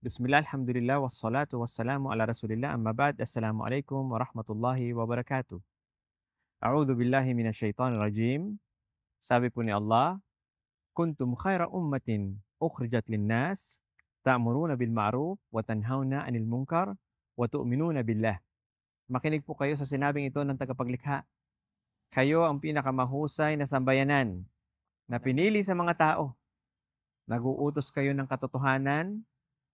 Bismillah, alhamdulillah, wassalatu wassalamu ala rasulillah, amma ba'd. Assalamu alaikum warahmatullahi wabarakatuh. A'udhu billahi minasyaitanir rajim. Sabi po Allah, Kuntum khaira ummatin ukhrijat linnas, ta'muruna bil ma'ruf wa tanhauna 'anil munkar wa tu'minuna billah. Makinig po kayo sa sinabing ito ng tagapaglikha. Kayo ang pinakamahusay na sambayanan na pinili sa mga tao. Nag-uutos kayo ng katotohanan,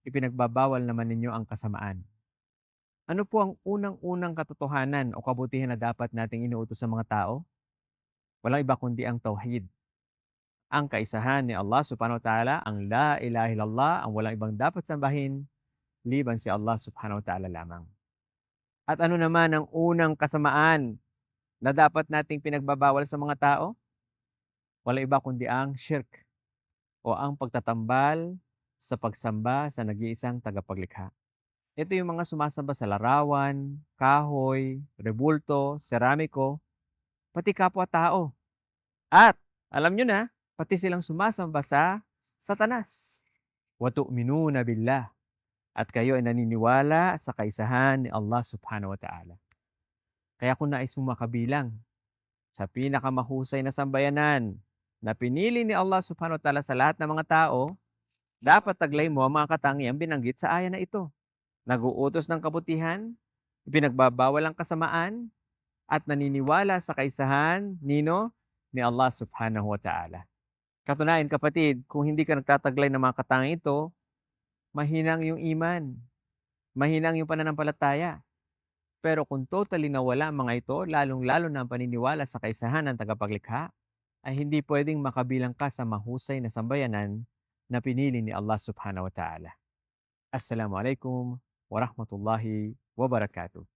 ipinagbabawal naman ninyo ang kasamaan. Ano po ang unang-unang katotohanan o kabutihan na dapat nating inuutos sa mga tao? Walang iba kundi ang tauhid. Ang kaisahan ni Allah subhanahu wa ta'ala, ang la ilaha illallah, ang walang ibang dapat sambahin, liban si Allah subhanahu wa ta'ala lamang. At ano naman ang unang kasamaan na dapat nating pinagbabawal sa mga tao? Walang iba kundi ang shirk o ang pagtatambal sa pagsamba sa nag-iisang tagapaglikha. Ito yung mga sumasamba sa larawan, kahoy, rebulto, seramiko, pati kapwa-tao. At alam nyo na, pati silang sumasamba sa satanas. Wa tu'minuna billah. At kayo ay naniniwala sa kaisahan ni Allah subhanahu wa ta'ala. Kaya kung nais mo makabilang sa pinakamahusay na sambayanan na pinili ni Allah subhanahu wa ta'ala sa lahat ng mga tao, dapat taglay mo ang mga katangiang binanggit sa aya na ito. Naguutos ng kabutihan, ipinagbabawal ang kasamaan, at naniniwala sa kaisahan nino ni Allah subhanahu wa ta'ala. Katunayan kapatid, kung hindi ka nagtataglay ng mga katangiang ito, mahinang yung iman, mahinang yung pananampalataya. Pero kung totally nawala ang mga ito, lalong-lalo na ang paniniwala sa kaisahan ng tagapaglikha, ay hindi pwedeng makabilang ka sa mahusay na sambayanan na pinili ni Allah subhanahu wa ta'ala. Assalamualaikum warahmatullahi wabarakatuh.